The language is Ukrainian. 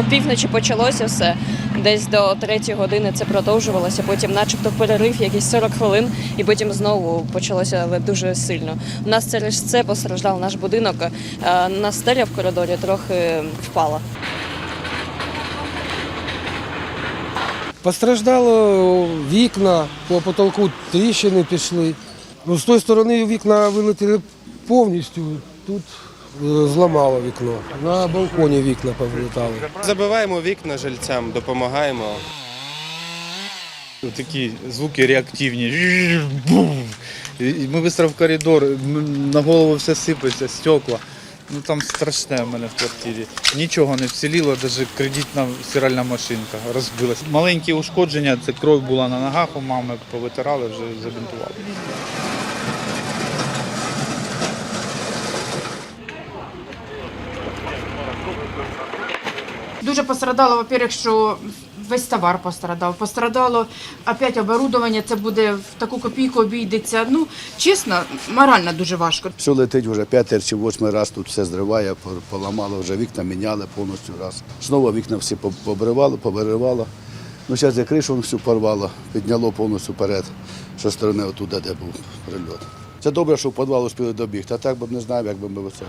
опівночі почалося все. Десь до третьої години це продовжувалося. Потім, начебто, перерив якісь 40 хвилин, і потім знову почалося дуже сильно. У нас через це постраждав наш будинок. Е, На стеля в коридорі трохи впала. Постраждало вікна, по потолку тріщини пішли. Ну, з тої сторони вікна вилетіли повністю. Тут зламало вікно. На балконі вікна повилітали. Забиваємо вікна жильцям, допомагаємо. Такі звуки реактивні. Ми швидко в коридор, на голову все сипеться, стекла. Ну там страшне в мене в квартирі. Нічого не вціліло, навіть кредитна стиральна машинка розбилась. Маленькі ушкодження, це кров була на ногах у мами, повитирали, вже забінтували. Дуже пострадало, во-первых, що весь товар пострадав. Пострадало опять оборудовання, це буде в таку копійку обійдеться. Ну, чесно, морально дуже важко. Все летить вже п'ятий чи восьмий раз, тут все зриває, поламало, вже вікна міняли повністю раз. Знову вікна всі по- побривало, повиривало. Ну, зараз я кришу всю порвало, підняло повністю вперед, що сторони отуди, де був прильот. Це добре, що в підвал успіли добігти, а так би не знаю, як би ми це.